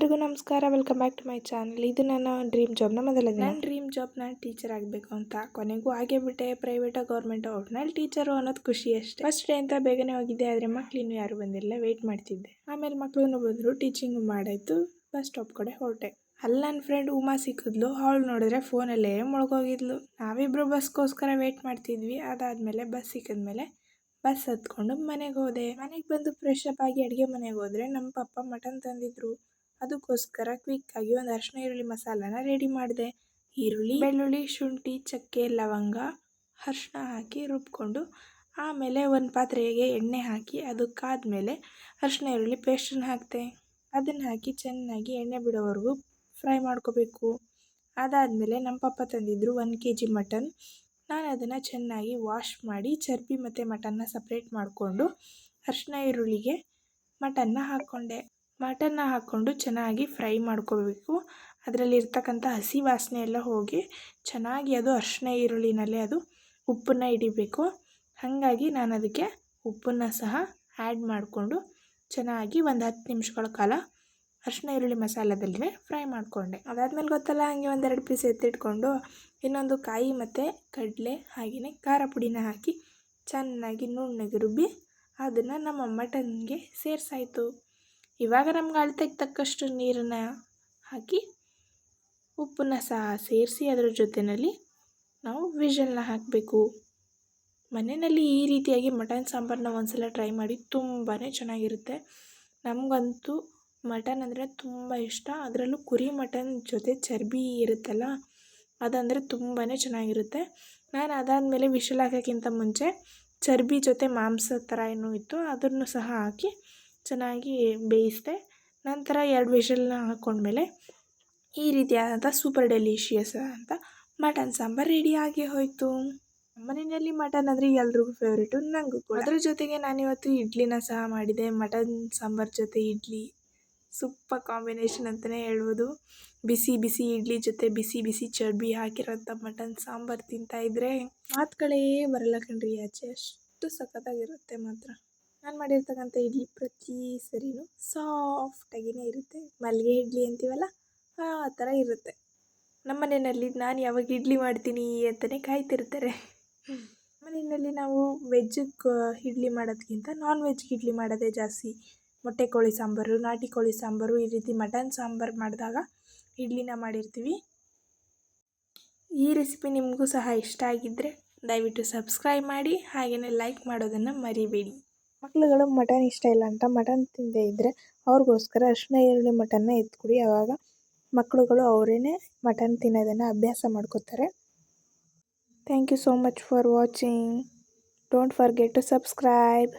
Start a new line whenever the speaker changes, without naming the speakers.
ಎಲ್ರಿಗೂ ನಮಸ್ಕಾರ. Welcome back to my channel ಇದು ನನ್ನ ಡ್ರೀಮ್ ಜಾಬ್ನ ಮೊದಲ ನನ್ನ ಡ್ರೀಮ್ ಜಾಬ್ ನಾನು ಟೀಚರ್ ಆಗಬೇಕು ಅಂತ. ಕೊನೆಗೂ ಆಗೇ ಬಿಟ್ಟೆ. ಪ್ರೈವೇಟೋ ಗೌರ್ಮೆಂಟೋ ಒಟ್ನಲ್ಲಿ ಟೀಚರು ಅನ್ನೋದು ಖುಷಿ ಅಷ್ಟೇ. ಫಸ್ಟ್ ಡೇ ಅಂತ ಬೇಗನೆ ಹೋಗಿದ್ದೆ ಆದರೆ ಮಕ್ಳು ಇನ್ನೂ ಯಾರು ಬಂದಿಲ್ಲ. ವೆಯ್ಟ್ ಮಾಡ್ತಿದ್ದೆ. ಆಮೇಲೆ ಮಕ್ಳು ಬಂದರು. ಟೀಚಿಂಗ್ ಮಾಡಾಯಿತು. ಬಸ್ ಸ್ಟಾಪ್ ಕಡೆ ಹೊರಟೆ. ಅಲ್ಲಿ ನನ್ನ ಫ್ರೆಂಡ್ ಉಮಾ ಸಿಕ್ಕಿದ್ಲು. ಅವಳು ನೋಡಿದ್ರೆ ಫೋನಲ್ಲೇ ಮುಳುಗೋಗಿದ್ಲು. ನಾವಿಬ್ರು ಬಸ್ಗೋಸ್ಕರ ವೆಯ್ಟ್ ಮಾಡ್ತಿದ್ವಿ. ಅದಾದಮೇಲೆ ಬಸ್ ಸಿಕ್ಕಿದ್ಮೇಲೆ ಬಸ್ ಹತ್ಕೊಂಡು ಮನೆಗೆ ಹೋದೆ. ಮನೆಗೆ ಬಂದು ಫ್ರೆಶ್ ಅಪ್ ಆಗಿ ಅಡುಗೆ ಮನೆಗೆ ಹೋದರೆ ನಮ್ಮ ಪಪ್ಪ ಮಟನ್ ತಂದಿದ್ರು. ಅದಕ್ಕೋಸ್ಕರ ಕ್ವಿಕ್ಕಾಗಿ ಒಂದು ಅರಿಶಿನ ಈರುಳ್ಳಿ ಮಸಾಲಾನ ರೆಡಿ ಮಾಡಿದೆ. ಈರುಳ್ಳಿ, ಬೆಳ್ಳುಳ್ಳಿ, ಶುಂಠಿ, ಚಕ್ಕೆ, ಲವಂಗ ಅರಶಿನ ಹಾಕಿ ರುಬ್ಕೊಂಡು ಆಮೇಲೆ ಒಂದು ಪಾತ್ರೆಗೆ ಎಣ್ಣೆ ಹಾಕಿ ಅದು ಕಾದ್ಮೇಲೆ ಅರಿಶಿನ ಈರುಳ್ಳಿ ಪೇಸ್ಟನ್ನು ಹಾಕಿದೆ ಅದನ್ನು ಹಾಕಿ ಚೆನ್ನಾಗಿ ಎಣ್ಣೆ ಬಿಡೋವರೆಗೂ ಫ್ರೈ ಮಾಡ್ಕೋಬೇಕು. ಅದಾದಮೇಲೆ ನಮ್ಮ ಪಪ್ಪ ತಂದಿದ್ದರು ಒಂದು ಕೆ ಜಿ ಮಟನ್. ನಾನು ಅದನ್ನು ಚೆನ್ನಾಗಿ ವಾಶ್ ಮಾಡಿ ಚರ್ಬಿ ಮತ್ತು ಮಟನ್ನ ಸಪ್ರೇಟ್ ಮಾಡಿಕೊಂಡು ಅರಿಶಿನ ಈರುಳ್ಳಿಗೆ ಮಟನ್ನ ಹಾಕ್ಕೊಂಡೆ ಮಟನ್ನ ಹಾಕ್ಕೊಂಡು ಚೆನ್ನಾಗಿ ಫ್ರೈ ಮಾಡ್ಕೋಬೇಕು. ಅದರಲ್ಲಿರ್ತಕ್ಕಂಥ ಹಸಿ ವಾಸನೆ ಎಲ್ಲ ಹೋಗಿ ಚೆನ್ನಾಗಿ ಅದು ಅರಿಶಿನ ಈರುಳ್ಳಿನಲ್ಲೇ ಅದು ಉಪ್ಪನ್ನು ಹಿಡಿಬೇಕು ಹಾಗಾಗಿ ನಾನು ಅದಕ್ಕೆ ಉಪ್ಪನ್ನು ಸಹ ಆ್ಯಡ್ ಮಾಡಿಕೊಂಡು ಚೆನ್ನಾಗಿ ಒಂದು ಹತ್ತು ನಿಮಿಷಗಳ ಕಾಲ ಅರಿಶಿನ ಈರುಳ್ಳಿ ಮಸಾಲದಲ್ಲೇ ಫ್ರೈ ಮಾಡಿಕೊಂಡೆ. ಅದಾದಮೇಲೆ ಗೊತ್ತಲ್ಲ, ಹಾಗೆ ಒಂದೆರಡು ಪೀಸ್ ಎತ್ತಿಟ್ಕೊಂಡು ಇನ್ನೊಂದು ಕಾಯಿ ಮತ್ತು ಕಡಲೆ ಹಾಗೆಯೇ ಖಾರ ಪುಡಿನ ಹಾಕಿ ಚೆನ್ನಾಗಿ ನುಣ್ಣಗೆ ರುಬ್ಬಿ ಅದನ್ನು ನಮ್ಮ ಮಟನ್ಗೆ ಸೇರಿಸಾಯ್ತು. ಇವಾಗ ನಮ್ಗೆ ಅಳತೆಗೆ ತಕ್ಕಷ್ಟು ನೀರನ್ನು ಹಾಕಿ ಉಪ್ಪನ್ನು ಸಹ ಸೇರಿಸಿ ಅದರ ಜೊತೆಯಲ್ಲಿ ನಾವು ವಿಷಲ್ನ ಹಾಕಬೇಕು. ಮನೆಯಲ್ಲಿ ಈ ರೀತಿಯಾಗಿ ಮಟನ್ ಸಾಂಬಾರನ್ನ ಒಂದ್ಸಲ ಟ್ರೈ ಮಾಡಿ ತುಂಬಾ ಚೆನ್ನಾಗಿರುತ್ತೆ. ನಮಗಂತೂ ಮಟನ್ ಅಂದರೆ ತುಂಬ ಇಷ್ಟ. ಅದರಲ್ಲೂ ಕುರಿ ಮಟನ್ ಜೊತೆ ಚರ್ಬಿ ಇರುತ್ತಲ್ಲ, ಅದಂದರೆ ತುಂಬಾ ಚೆನ್ನಾಗಿರುತ್ತೆ. ನಾನು ಅದಾದಮೇಲೆ ವಿಷಲ್ ಹಾಕೋಕ್ಕಿಂತ ಮುಂಚೆ ಚರ್ಬಿ ಜೊತೆ ಮಾಂಸ ಥರ ಏನೂ ಇತ್ತು, ಅದನ್ನು ಸಹ ಹಾಕಿ ಚೆನ್ನಾಗಿ ಬೇಯಿಸಿದೆ ನಂತರ ಎರಡು ವಿಷಲನ್ನ ಹಾಕ್ಕೊಂಡ್ಮೇಲೆ ಈ ರೀತಿಯಾದಂಥ ಸೂಪರ್ ಡೆಲಿಷಿಯಸ್ ಅಂತ ಮಟನ್ ಸಾಂಬಾರು ರೆಡಿಯಾಗಿ ಹೋಯಿತು. ಮನೆಯಲ್ಲಿ ಮಟನ್ ಅಂದರೆ ಎಲ್ರಿಗೂ ಫೇವ್ರೇಟು ನನಗೂ ಕೂಡ. ಅದ್ರ ಜೊತೆಗೆ ನಾನಿವತ್ತು ಇಡ್ಲಿನ ಸಹ ಮಾಡಿದೆ. ಮಟನ್ ಸಾಂಬಾರ್ ಜೊತೆ ಇಡ್ಲಿ, ಸೂಪರ್ ಕಾಂಬಿನೇಷನ್ ಅಂತಲೇ ಹೇಳ್ಬೋದು. ಬಿಸಿ ಬಿಸಿ ಇಡ್ಲಿ ಜೊತೆ ಬಿಸಿ ಬಿಸಿ ಚರ್ಬಿ ಹಾಕಿರೋಂಥ ಮಟನ್ ಸಾಂಬಾರು ತಿಂತಾಯಿದ್ರೆ ಮಾತುಗಳೇ ಬರಲ್ಲ ಕಣ್ರಿ. ಆಚೆ ಅಷ್ಟು ಸಖತ್ತಾಗಿರುತ್ತೆ ಮಾತ್ರ. ನಾನು ಮಾಡಿರ್ತಕ್ಕಂಥ ಇಡ್ಲಿ ಪ್ರತಿ ಸರಿನೂ ಸಾಫ್ಟಾಗಿಯೇ ಇರುತ್ತೆ. ಮಲ್ಲಿಗೆ ಇಡ್ಲಿ ಅಂತೀವಲ್ಲ, ಆ ಥರ ಇರುತ್ತೆ. ನಮ್ಮ ಮನೆಯಲ್ಲಿ ನಾನು ಯಾವಾಗ ಇಡ್ಲಿ ಮಾಡ್ತೀನಿ ಅಂತಲೇ ಕಾಯ್ತಿರ್ತಾರೆ. ಮನೆಯಲ್ಲಿ ನಾವು ವೆಜ್ ಇಡ್ಲಿ ಮಾಡೋದಕ್ಕಿಂತ ನಾನ್ ವೆಜ್ಗೆ ಇಡ್ಲಿ ಮಾಡೋದೇ ಜಾಸ್ತಿ. ಮೊಟ್ಟೆ ಕೋಳಿ ಸಾಂಬಾರು, ನಾಟಿ ಕೋಳಿ ಸಾಂಬಾರು, ಈ ರೀತಿ ಮಟನ್ ಸಾಂಬಾರು ಮಾಡಿದಾಗ ಇಡ್ಲಿನ ಮಾಡಿರ್ತೀವಿ. ಈ ರೆಸಿಪಿ ನಿಮಗೂ ಸಹ ಇಷ್ಟ ಆಗಿದ್ದರೆ ದಯವಿಟ್ಟು ಸಬ್ಸ್ಕ್ರೈಬ್ ಮಾಡಿ ಹಾಗೆಯೇ ಲೈಕ್ ಮಾಡೋದನ್ನು ಮರಿಬೇಡಿ. ಮಕ್ಳುಗಳು ಮಟನ್ ಇಷ್ಟ ಇಲ್ಲ ಅಂತ ಮಟನ್ ತಿಂದೇ ಇದ್ದರೆ ಅವ್ರಿಗೋಸ್ಕರ ಅರಿಶಿನ ಈರುಳ್ಳಿ ಮಟನ್ನ ಎತ್ಕೊಡಿ. ಆವಾಗ ಮಕ್ಕಳುಗಳು ಅವರೇನೆ ಮಟನ್ ತಿನ್ನೋದನ್ನು ಅಭ್ಯಾಸ ಮಾಡ್ಕೋತಾರೆ. Thank you so much for watching don't forget to subscribe